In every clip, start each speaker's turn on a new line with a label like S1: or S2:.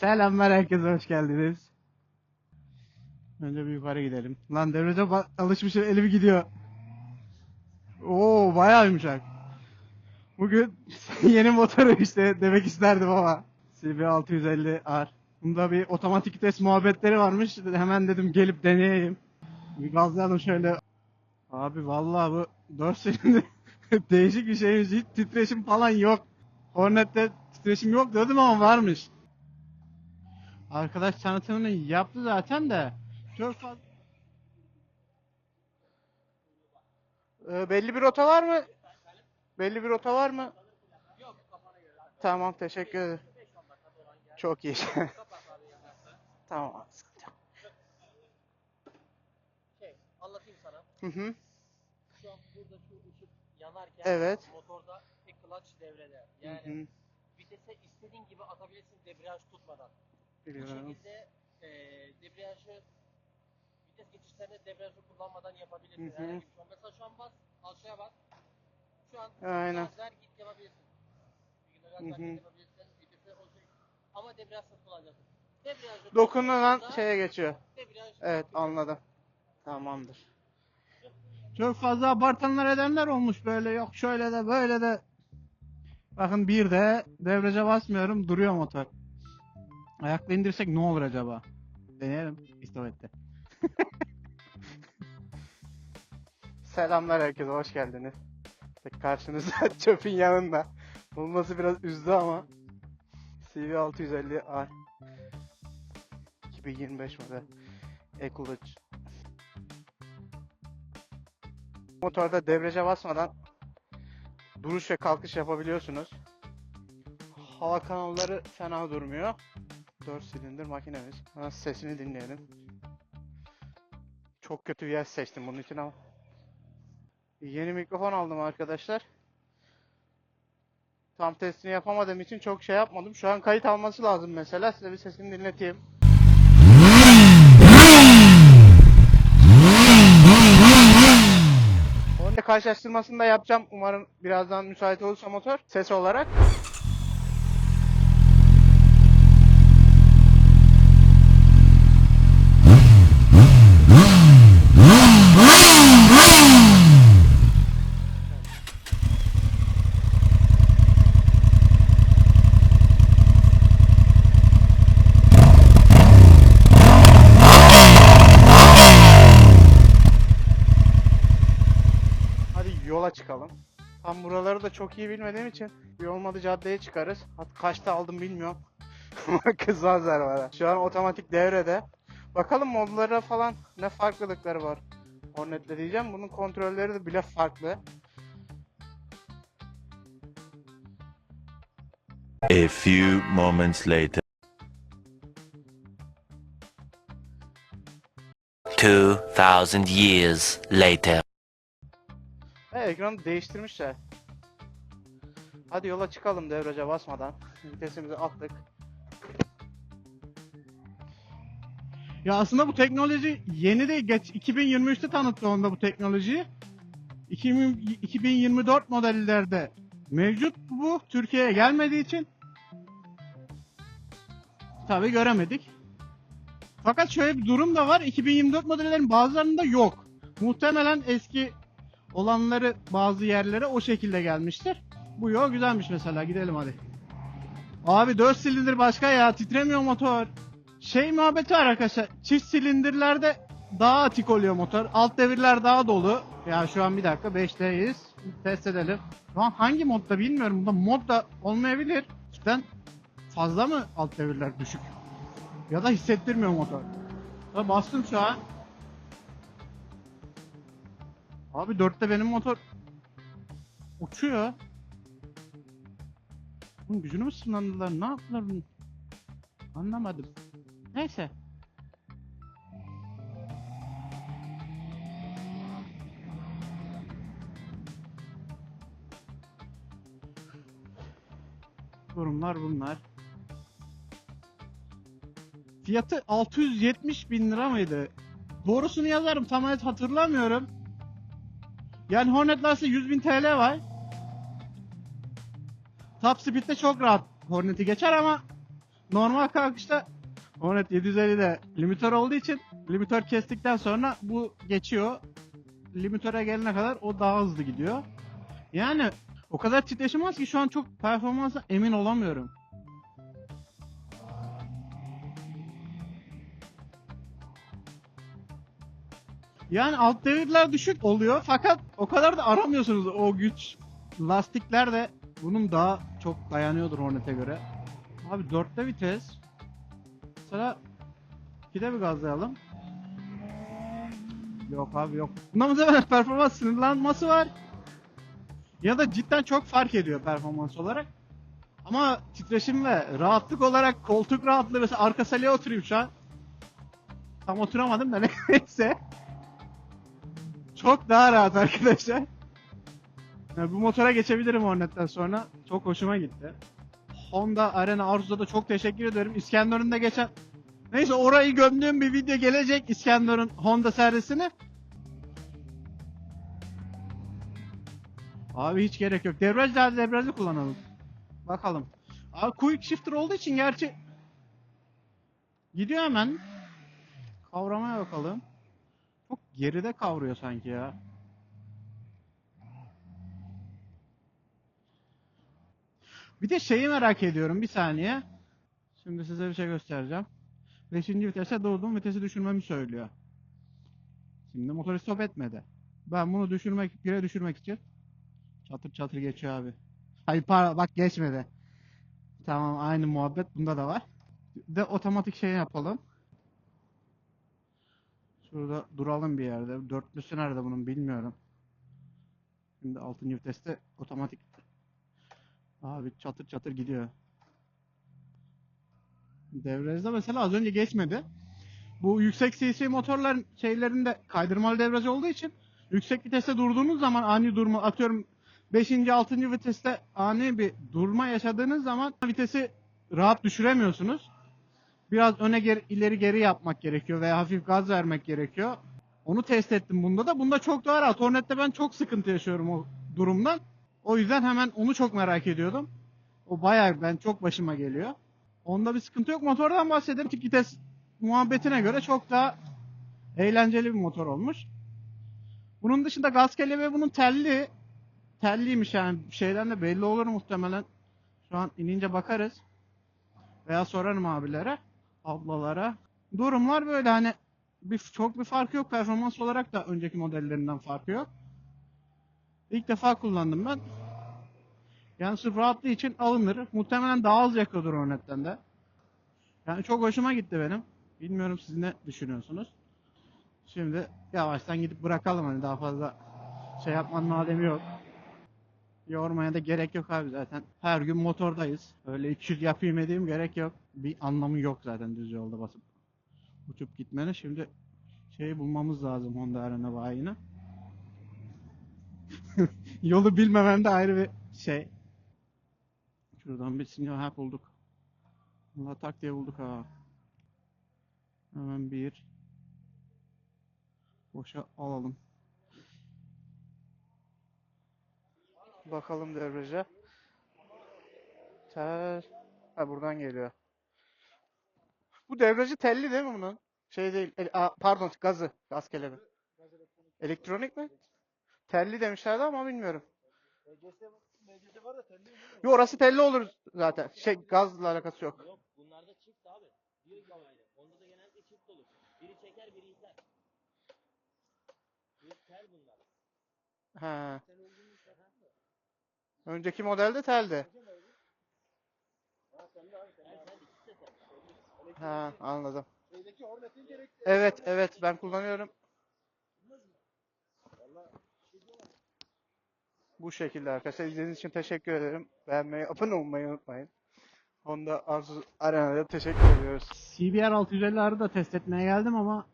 S1: Selamlar herkese hoş geldiniz. Önce bir yukarı gidelim. Lan devrede alışmışım elim gidiyor. Oo bayağı yumuşak. Bugün yeni motoru işte demek isterdim ama. CB650R. Bunda bir otomatik vites muhabbetleri varmış. Hemen dedim gelip deneyeyim. Bir gazlayalım şöyle. Abi vallahi bu 4 silindir değişik bir şeymiş. Hiç titreşim falan yok. Hornet'te titreşim yok dedim ama varmış. Arkadaş tanıtımını yaptı zaten de. Çok fazla... Ee, belli bir rota var mı? Belli bir rota var mı? Tamam teşekkür ederim. Çok iyi. tamam.
S2: Şey, anlatayım sana.
S1: Hı hı.
S2: Şu an burada şu ışık yanarken
S1: Evet.
S2: motorda bir clutch devrede.
S1: Hı
S2: Yani
S1: hı.
S2: vitese istediğin gibi atabilirsin debriyaj tutmadan. Bu şekilde e, debriyajı vites geçişlerinde debriyajı kullanmadan yapabilirsin.
S1: Hı hı.
S2: Herhangi bir şey. Mesela şu an bas, aşağıya bas. Şu an
S1: Aynen.
S2: gaz ver git yapabilirsin. Bir git yapabilirsin. O şey. Ama debriyajsız kullanacaksın. Debriyajı
S1: Dokunulan
S2: kullandığında
S1: şeye geçiyor.
S2: debriyaj
S1: Evet anladım. Tamamdır. Çok fazla abartanlar edenler olmuş böyle yok şöyle de böyle de. Bakın bir de devrece basmıyorum duruyor motor. Ayakla indirsek ne olur acaba? Deneyelim istovette. Selamlar herkese hoş geldiniz. Karşınızda çöpün yanında. Bulması biraz üzdü ama CV650 R 2025 model E-Clutch Motorda debriyaja basmadan duruş ve kalkış yapabiliyorsunuz. Hava kanalları fena durmuyor. 4 silindir makinemiz. Hemen sesini dinleyelim. Çok kötü bir yer seçtim bunun için ama. Yeni mikrofon aldım arkadaşlar. Tam testini yapamadığım için çok şey yapmadım. Şu an kayıt alması lazım mesela. Size bir sesini dinleteyim. Onun da karşılaştırmasını da yapacağım. Umarım birazdan müsait olursa motor ses olarak. Hadi yola çıkalım. Tam buraları da çok iyi bilmediğim için bir olmadı caddeye çıkarız. Hat kaçta aldım bilmiyorum. Kızmazlar bana. Şu an otomatik devrede. Bakalım modlara falan ne farklılıkları var. Hornet'le diyeceğim. Bunun kontrolleri de bile farklı.
S3: A few moments later.
S4: 2,000 years later.
S1: Ve ekranı değiştirmişler. Hadi yola çıkalım devrece basmadan. Vitesimizi attık. Ya aslında bu teknoloji yeni değil. Geç 2023'te tanıttı onda bu teknolojiyi. 2000 2024 modellerde mevcut bu. Türkiye'ye gelmediği için tabi göremedik. Fakat şöyle bir durum da var. 2024 modellerin bazılarında yok. Muhtemelen eski olanları bazı yerlere o şekilde gelmiştir. Bu yol güzelmiş mesela gidelim hadi. Abi 4 silindir başka ya titremiyor motor. Şey muhabbeti var arkadaşlar çift silindirlerde daha atik oluyor motor. Alt devirler daha dolu. Ya şu an bir dakika 5'teyiz. Test edelim. Şu an hangi modda bilmiyorum. Bunda mod da olmayabilir. Cidden fazla mı alt devirler düşük? Ya da hissettirmiyor motor. Ya bastım şu an. Abi dörtte benim motor uçuyor. Bunun gücünü mü sınırlandılar? Ne yaptılar bunu? Anlamadım. Neyse. Durumlar bunlar. Fiyatı 670 bin lira mıydı? Doğrusunu yazarım tam hatırlamıyorum. Yani Hornet Lars'ta 100 bin TL var. Top Speed'de çok rahat Hornet'i geçer ama normal kalkışta Hornet 750'de limitör olduğu için limitör kestikten sonra bu geçiyor. Limitöre gelene kadar o daha hızlı gidiyor. Yani o kadar titreşim var ki şu an çok performansa emin olamıyorum. Yani alt devirler düşük oluyor fakat o kadar da aramıyorsunuz o güç. Lastikler de bunun daha çok dayanıyordur Hornet'e göre. Abi 4'te vites. Mesela 2'de bir gazlayalım. Yok abi yok. Bunda muhtemelen performans sınırlanması var. Ya da cidden çok fark ediyor performans olarak. Ama titreşim ve rahatlık olarak koltuk rahatlığı mesela arka saliye oturayım şu an. Tam oturamadım da neyse. Çok daha rahat arkadaşlar. Yani bu motora geçebilirim Hornet'ten sonra. Çok hoşuma gitti. Honda Arena Arzuz'a da çok teşekkür ederim. İskenderun'da geçen... Neyse orayı gömdüğüm bir video gelecek İskenderun Honda servisine. Abi hiç gerek yok. Debriyaj daha debriyajı kullanalım. Bakalım. Abi quick shifter olduğu için gerçi gidiyor hemen. Kavramaya bakalım. Çok geride kavruyor sanki ya. Bir de şeyi merak ediyorum bir saniye. Şimdi size bir şey göstereceğim. Beşinci vitese durdum vitesi düşürmemi söylüyor. Şimdi motoru stop etmedi. Ben bunu düşürmek, bire düşürmek için çatır çatır geçiyor abi. Hayır pardon bak geçmedi. Tamam aynı muhabbet bunda da var. De otomatik şey yapalım. Şurada duralım bir yerde. Dörtlüsü nerede bunun bilmiyorum. Şimdi 6. viteste otomatik. Abi çatır çatır gidiyor. Devrezde mesela az önce geçmedi. Bu yüksek CC motorların şeylerinde kaydırmalı devraj olduğu için yüksek viteste durduğunuz zaman ani durma atıyorum 5. 6. viteste ani bir durma yaşadığınız zaman vitesi rahat düşüremiyorsunuz. Biraz öne geri, ileri geri yapmak gerekiyor veya hafif gaz vermek gerekiyor. Onu test ettim bunda da. Bunda çok daha rahat. Hornet'te ben çok sıkıntı yaşıyorum o durumdan. O yüzden hemen onu çok merak ediyordum. O bayağı ben çok başıma geliyor. Onda bir sıkıntı yok. Motordan bahsedelim. Ki vites muhabbetine göre çok daha eğlenceli bir motor olmuş. Bunun dışında gaz kelebeği bunun telli. Telliymiş yani şeyden de belli olur muhtemelen. Şu an inince bakarız. Veya sorarım abilere, ablalara. Durumlar böyle hani bir çok bir farkı yok performans olarak da önceki modellerinden farkı yok. İlk defa kullandım ben. Yani sırf rahatlığı için alınır. Muhtemelen daha az yakıyordur Hornet'ten de. Yani çok hoşuma gitti benim. Bilmiyorum siz ne düşünüyorsunuz. Şimdi yavaştan gidip bırakalım hani daha fazla şey yapmanın alemi yok. Yormaya da gerek yok abi zaten. Her gün motordayız. Öyle 200 yapayım edeyim gerek yok. Bir anlamı yok zaten düz yolda basıp uçup gitmenin. Şimdi şeyi bulmamız lazım Honda Arena bayine. Yolu bilmemem de ayrı bir şey. Şuradan bir sinyal ha bulduk. Allah tak diye bulduk ha. Hemen bir boşa alalım. Bakalım debriyaja. Tel. Ha buradan geliyor. Bu debriyajı telli değil mi bunun? Şey değil. el- Aa, pardon gazı. Gaz kelebi. Elektronik mi? Telli demişlerdi ama bilmiyorum. Yo orası telli olur zaten. Şey gazla alakası yok.
S2: Yok bunlarda çift abi. Bir gamayla. Onda da genellikle çift olur. Biri çeker biri iter. Bir tel bunlar.
S1: Ha. Önceki modelde teldi. Ha anladım. Evet evet ben kullanıyorum. Bu şekilde arkadaşlar. İzlediğiniz için teşekkür ederim. Beğenmeyi, abone olmayı unutmayın. Honda Arzu Arena'da teşekkür ediyoruz. CBR 650'leri da test etmeye geldim ama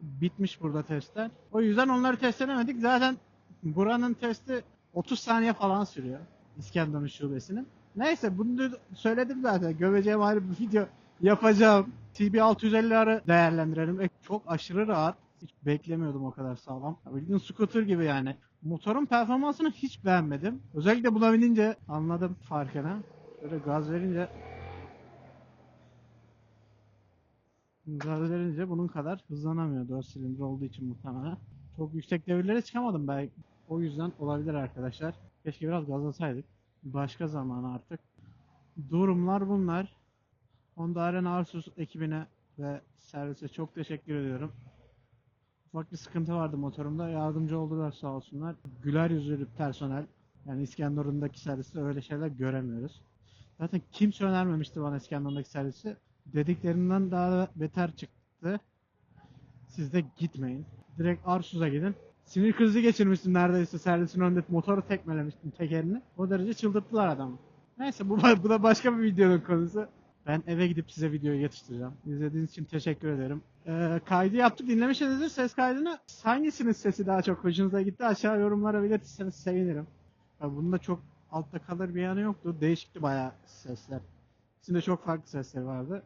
S1: bitmiş burada testler. O yüzden onları test edemedik. Zaten buranın testi 30 saniye falan sürüyor. İskenderun şubesinin. Neyse bunu söyledim zaten. Göveceğim ayrı bir video yapacağım. CB 650'leri değerlendirelim. E, çok aşırı rahat. Hiç beklemiyordum o kadar sağlam. Bildiğin scooter gibi yani. Motorun performansını hiç beğenmedim. Özellikle buna binince anladım farkını. Böyle gaz verince Gaz verince bunun kadar hızlanamıyor 4 silindir olduğu için muhtemelen. Çok yüksek devirlere çıkamadım belki. O yüzden olabilir arkadaşlar. Keşke biraz gazlasaydık. Başka zaman artık. Durumlar bunlar. Honda Arena Arsus ekibine ve servise çok teşekkür ediyorum. Ufak bir sıkıntı vardı motorumda. Yardımcı oldular sağ olsunlar. Güler yüzlü personel. Yani İskenderun'daki serviste öyle şeyler göremiyoruz. Zaten kimse önermemişti bana İskenderun'daki servisi. Dediklerinden daha da beter çıktı. Siz de gitmeyin. Direkt Arsus'a gidin. Sinir krizi geçirmiştim neredeyse servisin önünde motoru tekmelemiştim tekerini. O derece çıldırttılar adamı. Neyse bu, bu da başka bir videonun konusu. Ben eve gidip size videoyu yetiştireceğim. İzlediğiniz için teşekkür ederim. Ee, kaydı yaptık dinlemişsinizdir ses kaydını. Hangisinin sesi daha çok hoşunuza gitti aşağı yorumlara belirtirseniz sevinirim. Ya bunda çok altta kalır bir yanı yoktu. Değişikti bayağı sesler. İçinde çok farklı sesler vardı.